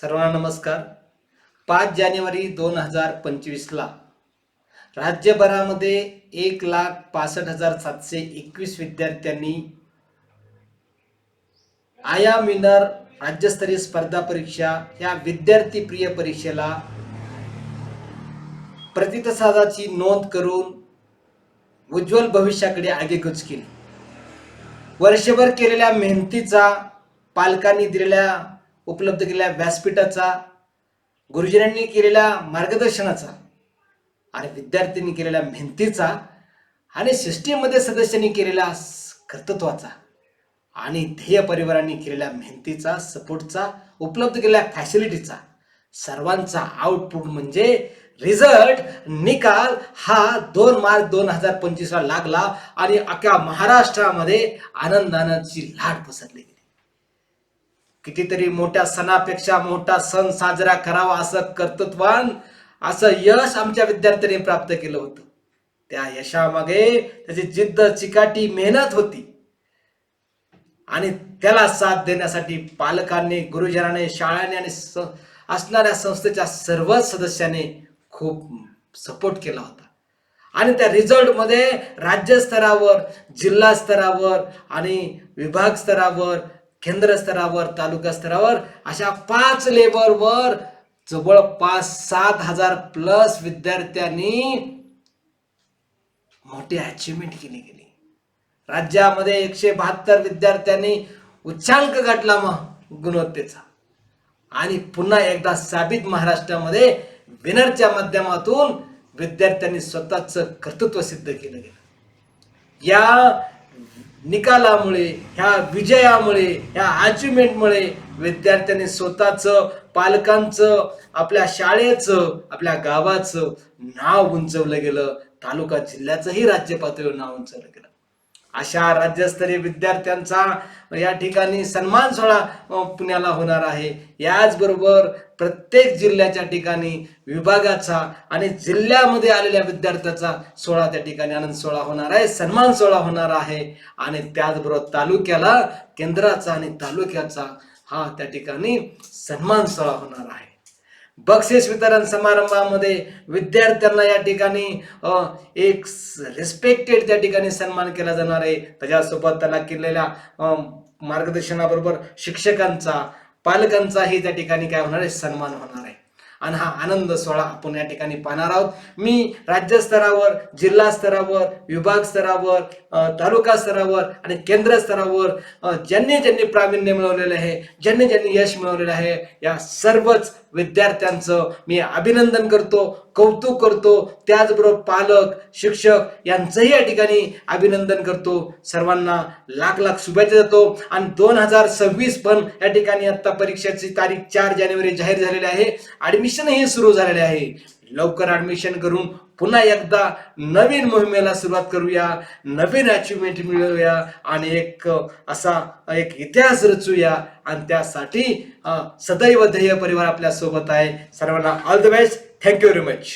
सर्वांना नमस्कार. पाच जानेवारी दोन हजार पंचवीसला राज्यभरामध्ये एक लाख पासष्ट हजार सातशे एकवीस विद्यार्थ्यांनी आया मिनर राज्यस्तरीय स्पर्धा परीक्षा या विद्यार्थी प्रिय परीक्षेला प्रतिसादाची नोंद करून उज्ज्वल भविष्याकडे आगेकूच केली. वर्षभर केलेल्या मेहनतीचा पालकांनी दिलेल्या उपलब्ध केलेल्या व्यासपीठाचा गुरुजनांनी केलेल्या मार्गदर्शनाचा आणि विद्यार्थ्यांनी केलेल्या मेहनतीचा आणि सिस्टीममध्ये सदस्यांनी केलेल्या कर्तृत्वाचा आणि ध्येय परिवारांनी केलेल्या मेहनतीचा सपोर्टचा उपलब्ध केलेल्या फॅसिलिटीचा सर्वांचा आउटपुट म्हणजे रिझल्ट निकाल हा दोन मार्च दोन हजार पंचवीसला लागला आणि अख्ख्या महाराष्ट्रामध्ये आनंदानाची लाट पसरली गेली. कितीतरी मोठ्या सणापेक्षा मोठा सण साजरा करावा असं कर्तृत्वान असं यश आमच्या विद्यार्थ्यांनी प्राप्त केलं होतं. त्या यशामागे त्याची जिद्द चिकाटी मेहनत होती. आणि त्याला साथ देण्यासाठी पालकांनी गुरुजनाने शाळांनी आणि असणाऱ्या संस्थेच्या सर्वच सदस्यांनी खूप सपोर्ट केला होता. आणि त्या रिझल्टमध्ये राज्यस्तरावर जिल्हा स्तरावर आणि विभाग स्तरावर केंद्र स्तरावर तालुका स्तरावर अशा पाच लेवलवर जवळपास सात हजार प्लस विद्यार्थ्यांनी मोठी अचिव्हमेंट केली गेली राज्यामध्ये एकशे बहात्तर विद्यार्थ्यांनी उच्चांक गाठला मग गुणवत्तेचा. आणि पुन्हा एकदा साबित महाराष्ट्रामध्ये विनरच्या माध्यमातून विद्यार्थ्यांनी स्वतःच कर्तृत्व सिद्ध केलं गेलं या निकालामुळे ह्या विजयामुळे ह्या अचिव्हमेंटमुळे विद्यार्थ्यांनी स्वतःचं पालकांचं आपल्या शाळेचं आपल्या गावाचं नाव उंचवलं गेलं तालुका जिल्ह्याचंही राज्य पातळीवर नाव उंचवलं गेलं. अशा राज्यस्तरीय विद्यार्थ्यांचा या ठिकाणी सन्मान सोहळा पुण्याला होणार आहे. याचबरोबर प्रत्येक जिल्ह्याच्या ठिकाणी विभागाचा आणि जिल्ह्यामध्ये आलेल्या विद्यार्थ्याचा सोहळा त्या ठिकाणी आनंद सोहळा होणार आहे सन्मान सोहळा होणार आहे. आणि त्याचबरोबर तालुक्याला केंद्राचा आणि तालुक्याचा हा त्या ठिकाणी सन्मान सोहळा होणार आहे. बक्षीस वितरण समारंभामध्ये विद्यार्थ्यांना या ठिकाणी एक रिस्पेक्टेड त्या ठिकाणी सन्मान केला जाणार आहे. त्याच्यासोबत त्याला केलेल्या मार्गदर्शनाबरोबर शिक्षकांचा पालकांचाही त्या ठिकाणी काय होणार आहे? सन्मान होणार आहे. आणि हा आनंद सोहळा आपण या ठिकाणी पाहणार आहोत. मी राज्यस्तरावर जिल्हा स्तरावर विभाग स्तरावर तालुका स्तरावर आणि केंद्र स्तरावर ज्यांनी ज्यांनी प्रावीण्य मिळवलेलं आहे ज्यांनी ज्यांनी यश मिळवलेलं आहे या सर्वच विद्यार्थ्यांचं मी अभिनंदन करतो कौतुक करतो. त्याचबरोबर पालक शिक्षक यांचंही या ठिकाणी अभिनंदन करतो. सर्वांना लाख लाख शुभेच्छा देतो. आणि दोन हजार सव्वीस पण या ठिकाणी आता परीक्षेची तारीख चार जानेवारी जाहीर झालेली आहे. ऍडमिशनही सुरू झालेले आहे. लवकर ऍडमिशन करून पुन्हा एकदा नवीन मोहिमेला सुरुवात करूया नवीन अचिव्हमेंट मिळवूया आणि एक असा एक इतिहास रचूया आणि त्यासाठी सदैव ध्येय परिवार आपल्यासोबत आहे. सर्वांना all the best thank you very much